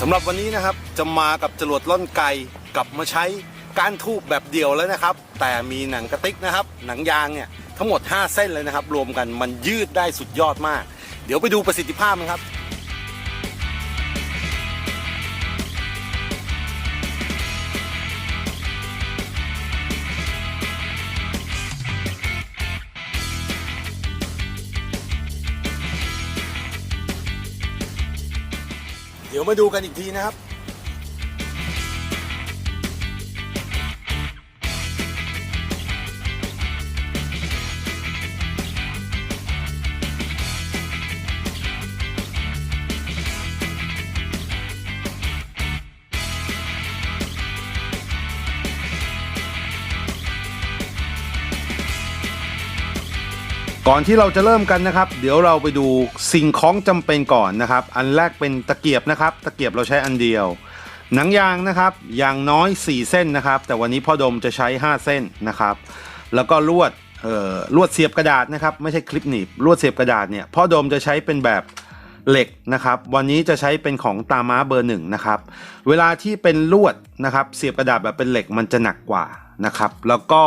สำหรับวันนี้นะครับจะมากับจรวดล่อนไกกลับมาใช้การทูบแบบเดียวแล้วนะครับ แต่มีหนังกระติกนะครับ หนังยางเนี่ยทั้งหมด 5 เส้นเลยนะครับ รวมกันมันยืดได้สุดยอดมาก เดี๋ยวไปดูประสิทธิภาพนะครับ มาดูกันอีกทีนะครับ ก่อนที่เราจะเริ่มกันนะครับ เดี๋ยวเราไปดูสิ่งของจำเป็นก่อนนะครับ อันแรกเป็นตะเกียบนะครับ ตะเกียบเราใช้อันเดียว หนังยางนะครับอย่างน้อย 4 เส้นนะครับ แต่วันนี้พ่อดมจะใช้ 5 เส้นนะครับ แล้วก็ลวดเอ่อลวดเสียบกระดาษนะครับ ไม่ใช่คลิปหนีบลวดเสียบกระดาษเนี่ยพ่อดมจะใช้เป็นแบบเหล็กนะครับ วันนี้จะใช้เป็นของตาม้าเบอร์หนึ่งนะครับ เวลาที่เป็นลวดนะครับ เสียบกระดาษแบบเป็นเหล็กมันจะหนักกว่านะครับ แล้วก็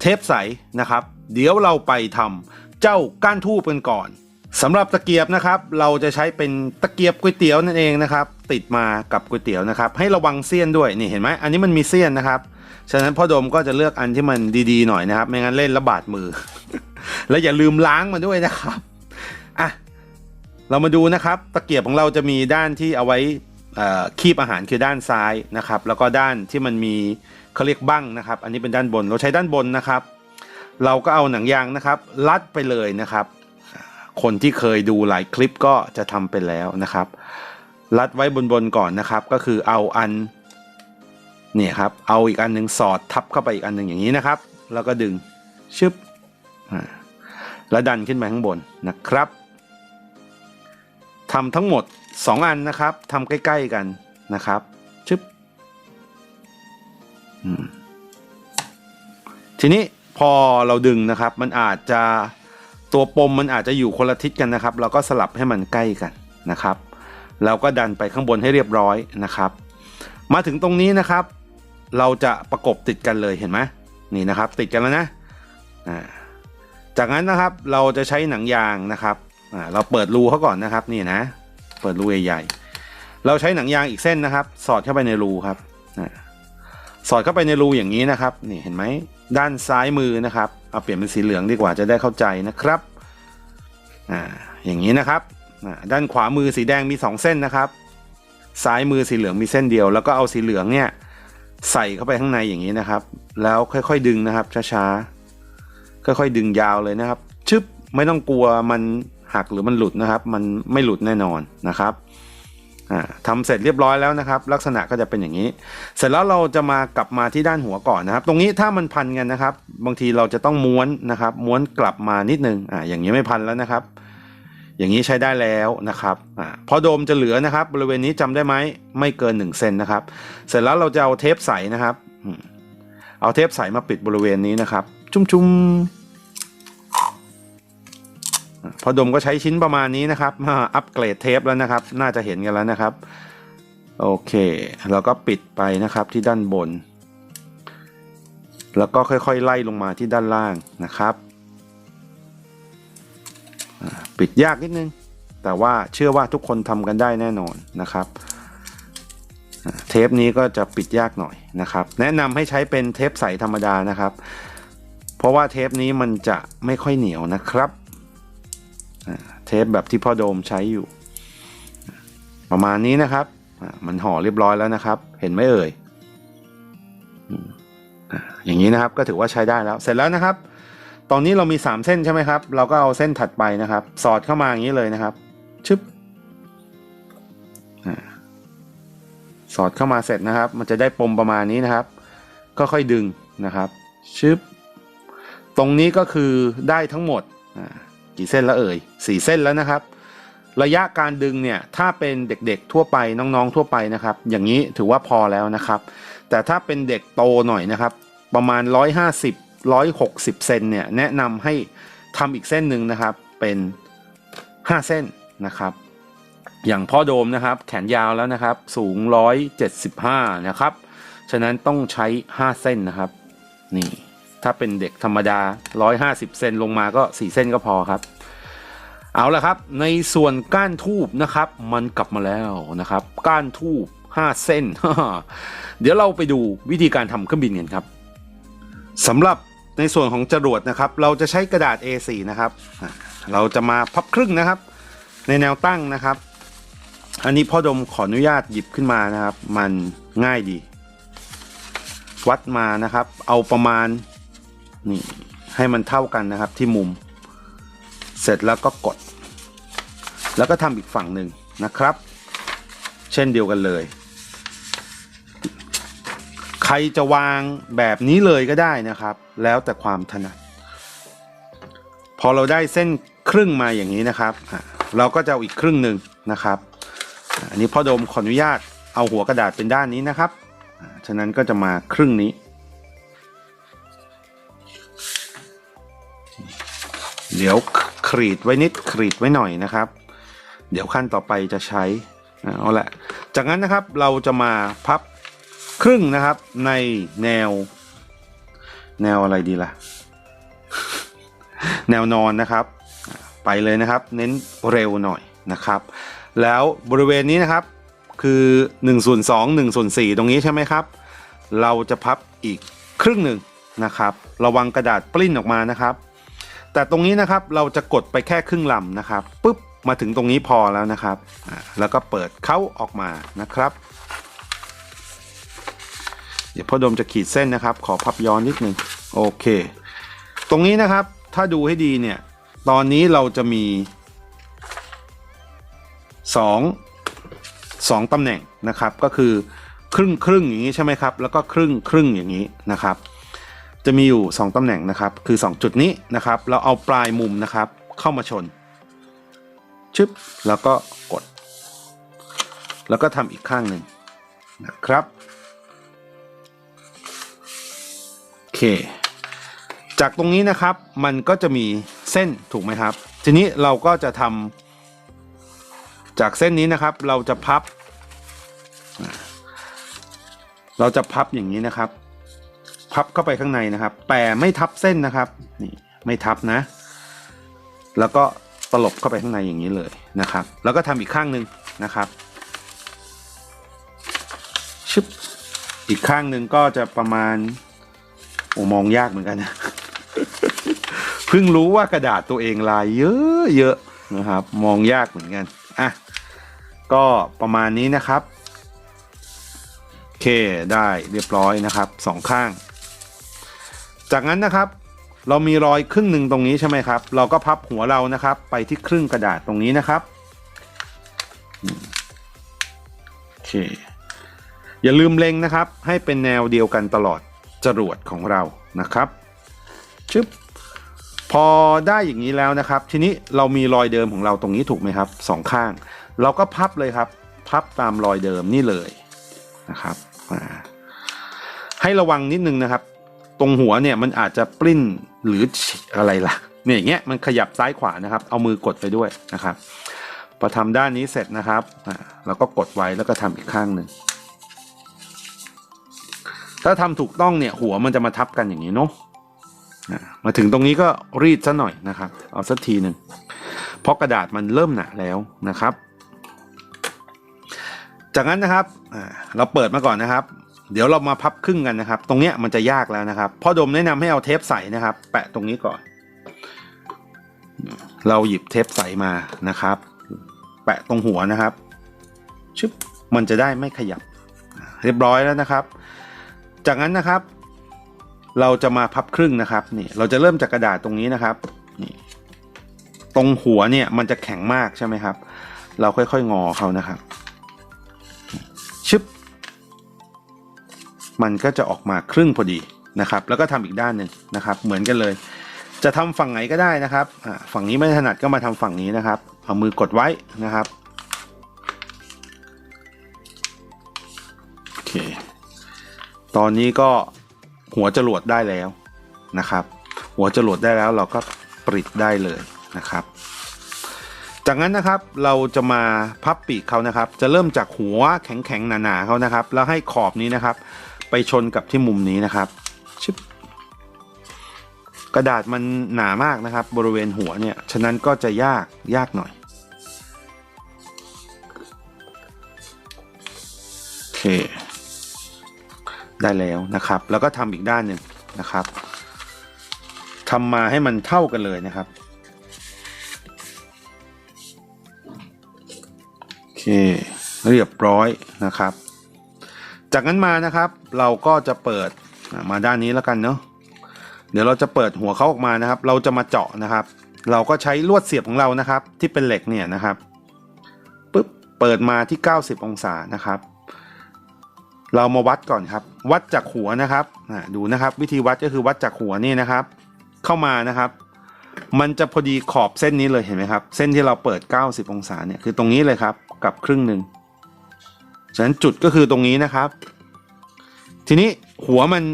เทปใสนะครับ เดี๋ยวเราไปทำเจ้าก้านทูบกันก่อนสำหรับตะเกียบนะครับ เราจะใช้เป็นตะเกียบก๋วยเตี๋ยวนั่นเองนะครับ ติดมากับก๋วยเตี๋ยวนะครับ ให้ระวังเสี้ยนด้วยนี่เห็นไหมอันนี้มันมีเสี้ยนนะครับ ฉะนั้นพ่อดมก็จะเลือกอันที่มันดีๆหน่อยนะครับ ไม่งั้นเล่นระบาดมือ และอย่าลืมล้างมันด้วยนะครับอะเรามาดูนะครับ ตะเกียบของเราจะมีด้านที่เอาไว้คีบอาหารคือด้านซ้ายนะครับ แล้วก็ด้านที่มันมี เขาเรียกบั้งนะครับ อันนี้เป็นด้านบนเราใช้ด้านบนนะครับ เราก็เอาหนังยางนะครับ ลัดไปเลยนะครับ คนที่เคยดูหลายคลิปก็จะทำไปแล้วนะครับรัดไว้บนๆก่อนนะครับ ก็คือเอาอันเนี่ยครับเอาอีกอันหนึ่งสอดทับเข้าไปอีกอันหนึ่งอย่างนี้นะครับ แล้วก็ดึงชึบแล้วดันขึ้นมาข้างบนนะครับทำทั้งหมด 2 อันนะครับทำใกล้ ๆกันนะครับชึบ ทีนี้พอเราดึงนะครับ มันอาจจะตัวปมมันอาจจะอยู่คนละทิศกันนะครับ เราก็สลับให้มันใกล้กันนะครับ เราก็ดันไปข้างบนให้เรียบร้อยนะครับ มาถึงตรงนี้นะครับ เราจะประกบติดกันเลยเห็นไหมนี่นะครับ ติดกันแล้วนะจากนั้นนะครับเราจะใช้หนังยางนะครับเราเปิดรูเขาก่อนนะครับนี่นะ เปิดรูใหญ่ๆเราใช้หนังยางอีกเส้นนะครับ สอดเข้าไปในรูครับ สอดเข้าไปในรูอย่างนี้นะครับนี่เห็นไหมด้านซ้ายมือนะครับเอาเปลี่ยนเป็นสีเหลืองดีกว่าจะได้เข้าใจนะครับอ่าอย่างนี้นะครับอ่าด้านขวามือสีแดงมี 2 เส้นนะครับ ซ้ายมือสีเหลืองมีเส้นเดียว แล้วก็เอาสีเหลืองเนี่ยใส่เข้าไปข้างในอย่างนี้นะครับ แล้วค่อยๆดึงนะครับช้าๆค่อยๆดึงยาวเลยนะครับ ชึบไม่ต้องกลัวมันหักหรือมันหลุดนะครับ มันไม่หลุดแน่นอนนะครับ ทำเสร็จเรียบร้อยแล้วนะครับ ลักษณะก็จะเป็นอย่างนี้ เสร็จแล้วเราจะมากลับมาที่ด้านหัวก่อนนะครับ ตรงนี้ถ้ามันพันกันนะครับ บางทีเราจะต้องม้วนนะครับ ม้วนกลับมานิดนึงอ่าอย่างนี้ไม่พันแล้วนะครับ อย่างนี้ใช้ได้แล้วนะครับอ่าพอโดมจะเหลือนะครับ บริเวณนี้จำได้ไหมไม่เกิน1เซนนะครับ เสร็จแล้วเราจะเอาเทปใสนะครับ เอาเทปใสมาปิดบริเวณนี้นะครับจุ้มๆ พอดมก็ใช้ชิ้นประมาณนี้นะครับอ่าอัปเกรดเทปแล้วนะครับ น่าจะเห็นกันแล้วนะครับ โอเคเราก็ปิดไปนะครับที่ด้านบน แล้วก็ค่อยๆ ไล่ลงมาที่ด้านล่างนะครับ ปิดยากนิดนึง แต่ว่าเชื่อว่าทุกคนทำกันได้แน่นอนนะครับ เทปนี้ก็จะปิดยากหน่อยนะครับ แนะนำให้ใช้เป็นเทปใสธรรมดานะครับ เพราะว่าเทปนี้มันจะไม่ค่อยเหนียวนะครับ เทปแบบที่พ่อโดมใช้อยู่ ประมาณนี้นะครับ มันห่อเรียบร้อยแล้วนะครับ เห็นไหมเอ่ยอย่างนี้นะครับก็ถือว่าใช้ได้แล้ว เสร็จแล้วนะครับ ตอนนี้เรามี 3 เส้นใช่ไหมครับ เราก็เอาเส้นถัดไปนะครับ สอดเข้ามาอย่างนี้เลยนะครับ ชึบสอดเข้ามาเสร็จนะครับ มันจะได้ปมประมาณนี้นะครับ ก็ค่อยดึงนะครับ ชึบ ตรงนี้ก็คือได้ทั้งหมดอ่า กี่เส้นแล้วเอ่ยสี่เส้นแล้วนะครับ ระยะการดึงเนี่ยถ้าเป็นเด็กๆทั่วไปน้องๆทั่วไปนะครับ อย่างนี้ถือว่าพอแล้วนะครับ แต่ถ้าเป็นเด็กโตหน่อยนะครับ ประมาณ 150 160 เซนเนี่ยแนะนำให้ทำอีกเส้นหนึ่งนะครับเป็น 5 เส้นนะครับ อย่างพ่อโดมนะครับ แขนยาวแล้วนะครับ สูง 175 นะครับ ฉะนั้นต้องใช้ 5 เส้นนะครับ นี่ ถ้าเป็นเด็กธรรมดา 150 เซนลงมาก็ 4 เส้นก็พอครับ เอาละครับ ในส่วนก้านทูบนะครับ มันกลับมาแล้วนะครับ ก้านทูบ5 เส้น เดี๋ยวเราไปดูวิธีการทำเครื่องบินกันครับสำหรับในส่วนของจรวดนะครับ เราจะใช้กระดาษ A4 นะครับ เราจะมาพับครึ่งนะครับ ในแนวตั้งนะครับ อันนี้พ่อดมขออนุญาตหยิบขึ้นมานะครับ มันง่ายดี วัดมานะครับ เอาประมาณ นี่ให้มันเท่ากันนะครับที่มุม เสร็จแล้วก็กด แล้วก็ทำอีกฝั่งหนึ่งนะครับ เช่นเดียวกันเลย ใครจะวางแบบนี้เลยก็ได้นะครับ แล้วแต่ความถนัด พอเราได้เส้นครึ่งมาอย่างนี้นะครับ เราก็จะเอาอีกครึ่งหนึ่งนะครับ อันนี้พ่อโดมขออนุญาตเอาหัวกระดาษเป็นด้านนี้นะครับ ฉะนั้นก็จะมาครึ่งนี้ เดี๋ยวครีดไว้นิดครีดไว้หน่อยนะครับ เดี๋ยวขั้นต่อไปจะใช้เอาละจากนั้นนะครับเราจะมาพับครึ่งนะครับในแนว แนวอะไรดีล่ะ แนวนอนนะครับ ไปเลยนะครับเน้นเร็วหน่อยนะครับ แล้วบริเวณนี้นะครับคือ1ส่วน2 1ส่วน4ตรงนี้ใช่ไหมครับ เราจะพับอีกครึ่งหนึ่งนะครับ ระวังกระดาษปลิ้นออกมานะครับ แต่ตรงนี้นะครับเราจะกดไปแค่ครึ่งลำนะครับปุ๊บมาถึงตรงนี้พอแล้วนะครับ แล้วก็เปิดเข้าออกมานะครับ เดี๋ยวพ่อดมจะขีดเส้นนะครับ ขอพับย้อนนิดนึงโอเค ตรงนี้นะครับถ้าดูให้ดีเนี่ย ตอนนี้เราจะมีสองสองตำแหน่งนะครับ ก็คือครึ่งครึ่งอย่างนี้ใช่ไหมครับ แล้วก็ครึ่งครึ่งอย่างนี้นะครับ จะมีอยู่ 2 ตำแหน่งนะครับ คือ 2 จุดนี้นะครับ เราเอาปลายมุมนะครับ เข้ามาชน ชึบ แล้วก็กด แล้วก็ทำอีกข้างหนึ่งนะครับ โอเค จากตรงนี้นะครับ มันก็จะมีเส้นถูกไหมครับ ทีนี้เราก็จะทำจากเส้นนี้นะครับ เราจะพับ เราจะพับอย่างนี้นะครับ พับเข้าไปข้างในนะครับ แต่ไม่ทับเส้นนะครับ นี่ไม่ทับนะ แล้วก็ตลบเข้าไปข้างในอย่างนี้เลยนะครับ แล้วก็ทำอีกข้างหนึ่งนะครับชึบอีกข้างหนึ่งก็จะประมาณโอ้มองยากเหมือนกันนะเพิ่งรู้ว่ากระดาษตัวเองลายเยอะเยอะนะครับ มองยากเหมือนกันอะก็ประมาณนี้นะครับโอเคได้เรียบร้อยนะครับสองข้าง จากนั้นนะครับ เรามีรอยครึ่งหนึ่งตรงนี้ใช่ไหมครับ เราก็พับหัวเรานะครับ ไปที่ครึ่งกระดาษตรงนี้นะครับโอเคอย่าลืมเล็งนะครับ ให้เป็นแนวเดียวกันตลอดจรวดของเรานะครับชึบพอได้อย่างนี้แล้วนะครับ ทีนี้เรามีรอยเดิมของเราตรงนี้ถูกไหมครับสองข้าง เราก็พับเลยครับ พับตามรอยเดิมนี่เลยนะครับให้ระวังนิดนึงนะครับ ตรงหัวเนี่ยมันอาจจะปลิ้นหรืออะไรล่ะเนี่ยอย่างเงี้ยมันขยับซ้ายขวานะครับ เอามือกดไปด้วยนะครับ พอทำด้านนี้เสร็จนะครับอ่าเราก็กดไว้แล้วก็ทำอีกข้างหนึ่งถ้าทำถูกต้องเนี่ยหัวมันจะมาทับกันอย่างนี้เนาะอ่ามาถึงตรงนี้ก็รีดซะหน่อยนะครับ เอาสักทีหนึ่งเพราะกระดาษมันเริ่มหนาแล้วนะครับ จากนั้นนะครับอ่าเราเปิดมาก่อนนะครับ เดี๋ยวเรามาพับครึ่งกันนะครับ ตรงเนี้ยมันจะยากแล้วนะครับพ่อดมแนะนำให้เอาเทปใสนะครับ แปะตรงนี้ก่อน เราหยิบเทปใสมานะครับ แปะตรงหัวนะครับชึบมันจะได้ไม่ขยับ เรียบร้อยแล้วนะครับ จากนั้นนะครับ เราจะมาพับครึ่งนะครับนี่เราจะเริ่มจากกระดาษตรงนี้นะครับนี่ตรงหัวเนี่ยมันจะแข็งมากใช่ไหมครับ เราค่อยๆงอเขานะครับชึบ มันก็จะออกมาครึ่งพอดีนะครับ แล้วก็ทำอีกด้านหนึ่งนะครับ เหมือนกันเลย จะทำฝั่งไหนก็ได้นะครับฝั่งนี้ไม่ถนัดก็มาทำฝั่งนี้นะครับ เอามือกดไว้นะครับโอเคตอนนี้ก็หัวจรวดได้แล้วนะครับ หัวจรวดได้แล้วเราก็ปริดได้เลยนะครับ จากนั้นนะครับเราจะมาพับปีกเขานะครับ จะเริ่มจากหัวแข็งๆหนาๆเขานะครับ แล้วให้ขอบนี้นะครับ ไปชนกับที่มุมนี้นะครับชึบกระดาษมันหนามากนะครับ บริเวณหัวเนี่ย ฉะนั้นก็จะยากยากหน่อย โอเค ได้แล้วนะครับ แล้วก็ทำอีกด้านหนึ่งนะครับทำมาให้มันเท่ากันเลยนะครับ โอเค เรียบร้อยนะครับ จากนั้นมานะครับเราก็จะเปิดมาด้านนี้แล้วกันเนาะเดี๋ยวเราจะเปิดหัวเขาออกมานะครับ เราจะมาเจาะนะครับ เราก็ใช้ลวดเสียบของเรานะครับ ที่เป็นเหล็กเนี่ยนะครับปึ๊บเปิดมาที่ 90 องศานะครับ เรามาวัดก่อนครับ วัดจากหัวนะครับดูนะครับ วิธีวัดก็คือวัดจากหัวนี่นะครับ เข้ามานะครับ มันจะพอดีขอบเส้นนี้เลยเห็นไหมครับ เส้นที่เราเปิด 90 องศาเนี่ยคือตรงนี้เลยครับ กับครึ่งหนึ่ง ฉะนั้นจุดก็คือตรงนี้นะครับ ทีนี้หัวมัน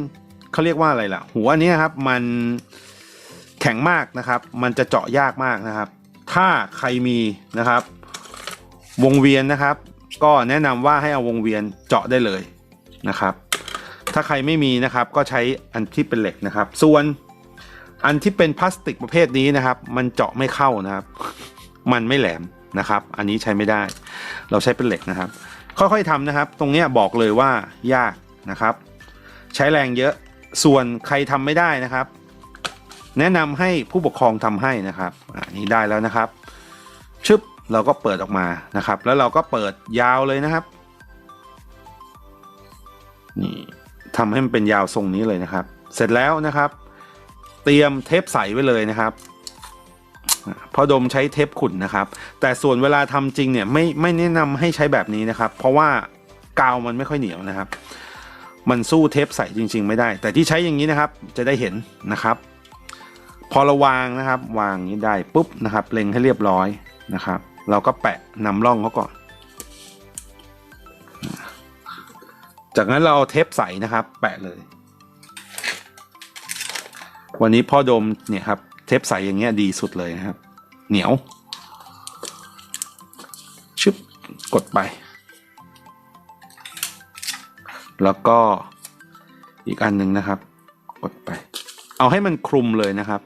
เขาเรียกว่าอะไรล่ะ หัวอันนี้ครับมันแข็งมากนะครับ มันจะเจาะยากมากนะครับ ถ้าใครมีนะครับ วงเวียนนะครับ ก็แนะนำว่าให้เอาวงเวียนเจาะได้เลยนะครับ ถ้าใครไม่มีนะครับก็ใช้อันที่เป็นเหล็กนะครับ ส่วนอันที่เป็นพลาสติกประเภทนี้นะครับ มันเจาะไม่เข้านะครับ มันไม่แหลมนะครับ อันนี้ใช้ไม่ได้ เราใช้เป็นเหล็กนะครับ ค่อยๆทำนะครับ ตรงเนี้ยบอกเลยว่ายากนะครับ ใช้แรงเยอะส่วนใครทำไม่ได้นะครับ แนะนำให้ผู้ปกครองทำให้นะครับอ่านี่ได้แล้วนะครับ ชึบเราก็เปิดออกมานะครับ แล้วเราก็เปิดยาวเลยนะครับนี่ทำให้มันเป็นยาวทรงนี้เลยนะครับ เสร็จแล้วนะครับ เตรียมเทปใสไว้เลยนะครับ พอดมใช้เทปขุ่นนะครับ แต่ส่วนเวลาทำจริงเนี่ยไม่ไม่แนะนำให้ใช้แบบนี้นะครับ เพราะว่ากาวมันไม่ค่อยเหนียวนะครับ มันสู้เทปใสจริง ๆ ไม่ได้ แต่ที่ใช้อย่างนี้นะครับจะได้เห็นนะครับ พอเราวางนะครับ วางอย่างนี้ได้ปุ๊บนะครับเล็งให้เรียบร้อยนะครับ เราก็แปะนำร่องเขาก่อน จากนั้นเราเอาเทปใสนะครับ แปะเลย วันนี้พ่อดมเนี่ยครับ เทปใสอย่างเงี้ยดีสุดเลยนะครับ เหนียว ชึบกดไป แล้วก็อีกอันหนึ่งนะครับ กดไป เอาให้มันคลุมเลยนะครับ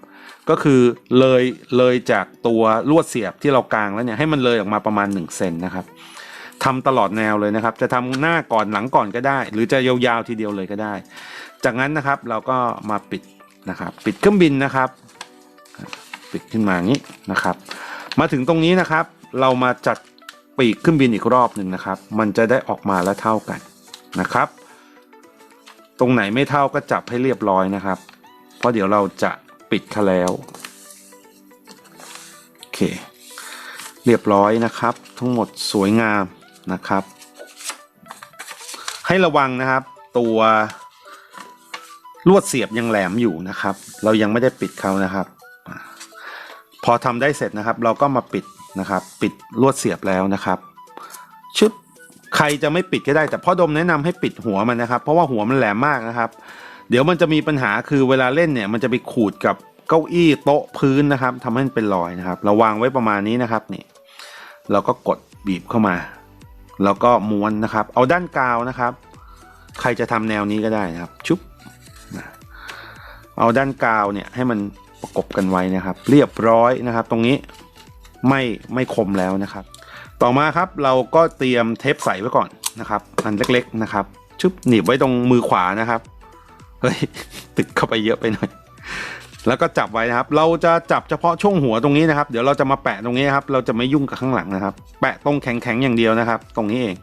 ก็คือเลยเลยจากตัวลวดเสียบที่เรากางแล้วเนี่ยให้มันเลยออกมาประมาณ1เซนนะครับทำตลอดแนวเลยนะครับ จะทำหน้าก่อนหลังก่อนก็ได้ หรือจะยาวๆทีเดียวเลยก็ได้ จากนั้นนะครับเราก็มาปิดนะครับ ปิดเครื่องบินนะครับ ปิดขึ้นมาอย่างนี้นะครับ มาถึงตรงนี้นะครับ เรามาจัดปีกเครื่องบินอีกรอบหนึ่งนะครับ มันจะได้ออกมาแล้วเท่ากันนะครับ ตรงไหนไม่เท่าก็จับให้เรียบร้อยนะครับ เพราะเดี๋ยวเราจะปิดเขาแล้วโอเค เรียบร้อยนะครับ ทั้งหมดสวยงามนะครับ ให้ระวังนะครับ ตัวลวดเสียบยังแหลมอยู่นะครับ เรายังไม่ได้ปิดเขานะครับ พอทำได้เสร็จนะครับ เราก็มาปิดนะครับ ปิดลวดเสียบแล้วนะครับ ชึบใครจะไม่ปิดก็ได้แต่พ่อดมแนะนำให้ปิดหัวมันนะครับ เพราะว่าหัวมันแหลมมากนะครับ เดี๋ยวมันจะมีปัญหาคือเวลาเล่นเนี่ย มันจะไปขูดกับเก้าอี้โต๊ะพื้นนะครับทำให้มันเป็นรอยนะครับ เราวางไว้ประมาณนี้นะครับนี่เราก็กดบีบเข้ามา แล้วก็ม้วนนะครับ เอาด้านกาวนะครับ ใครจะทำแนวนี้ก็ได้นะครับ ชุบเอาด้านกาวเนี่ยให้มัน ประกบกันไว้นะครับ เรียบร้อยนะครับ ตรงนี้ไม่ไม่คมแล้วนะครับ ต่อมาครับเราก็เตรียมเทปใสไว้ก่อนนะครับอันเล็กๆนะครับชุบหนีบไว้ตรงมือขวานะครับเฮ้ยติดเข้าไปเยอะไปหน่อยแล้วก็จับไว้นะครับ เราจะจับเฉพาะช่วงหัวตรงนี้นะครับ เดี๋ยวเราจะมาแปะตรงนี้ครับ เราจะไม่ยุ่งกับข้างหลังนะครับ แปะตรงแข็งๆอย่างเดียวนะครับ ตรงนี้เอง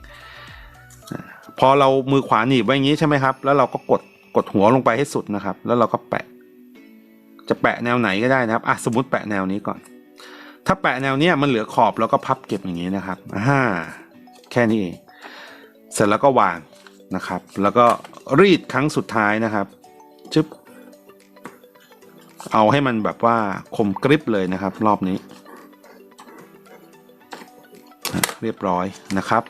พอเรามือขวาหนีบไว้อย่างนี้ใช่ไหมครับ แล้วเราก็กดกดหัวลงไปให้สุดนะครับ แล้วเราก็แปะ จะแปะแนวไหนก็ได้นะครับอะสมมติแปะแนวนี้ก่อน ถ้าแปะแนวเนี้ยมันเหลือขอบแล้วก็พับเก็บอย่างนี้นะครับอ่าแค่นี้เองเสร็จแล้วก็วางนะครับ แล้วก็รีดครั้งสุดท้ายนะครับจึ๊บเอาให้มันแบบว่าคมกริบเลยนะครับ รอบนี้ เรียบร้อยนะครับ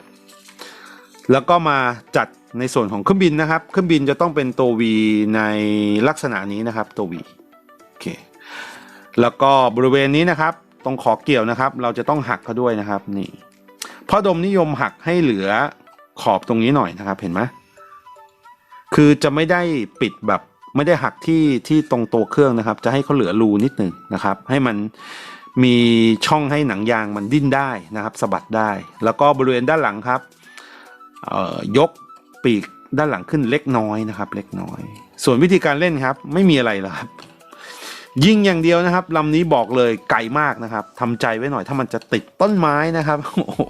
แล้วก็มาจัดในส่วนของเครื่องบินนะครับ เครื่องบินจะต้องเป็นตัว V ในลักษณะนี้นะครับตัว V แล้วก็บริเวณนี้นะครับ ตรงขอเกี่ยวนะครับ เราจะต้องหักเขาด้วยนะครับ นี่พ่อดมนิยมหักให้เหลือขอบตรงนี้หน่อยนะครับ เห็นไหมคือจะไม่ได้ปิดแบบไม่ได้หักที่ที่ตรงตัวเครื่องนะครับ จะให้เขาเหลือรูนิดหนึ่งนะครับ ให้มันมีช่องให้หนังยางมันดิ้นได้นะครับสะบัดได้ แล้วก็บริเวณด้านหลังครับเอ่อยกปีกด้านหลังขึ้นเล็กน้อยนะครับ เล็กน้อย ส่วนวิธีการเล่นครับ ไม่มีอะไรหรอกครับ ยิงอย่างเดียวนะครับลำนี้บอกเลยไกลมากนะครับทำใจไว้หน่อยถ้ามันจะติดต้นไม้นะครับโอ้โห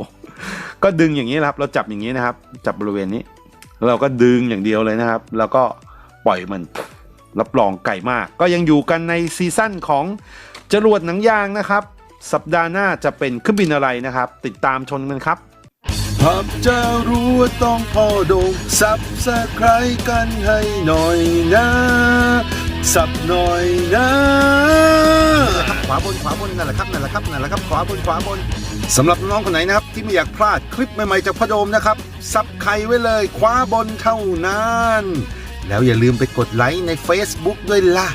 ก็ดึงอย่างนี้แหละครับ เราจับอย่างนี้นะครับ จับบริเวณนี้ เราก็ดึงอย่างเดียวเลยนะครับ แล้วก็ปล่อยมันรับรองไก่มาก ก็ยังอยู่กันในซีซั่นของจรวดหนังยางนะครับ สัปดาห์หน้าจะเป็นเครื่องบินอะไรนะครับ ติดตามชมกันครับหากจะรู้ว่าต้องพอดงซับสไครกันให้หน่อยนะ สับหน่อยนะขวาบนขวาบนนั่นแหละครับนั่นแหละครับนั่นแหละครับขวาบนขวาบนสำหรับน้องคนไหนนะครับ ที่ไม่อยากพลาดคลิปใหม่ๆจากพ่อโดมนะครับซับไข่ไว้เลยคว้าบนเท่านั้น แล้วอย่าลืมไปกดไลค์ใน Facebook ด้วยล่ะ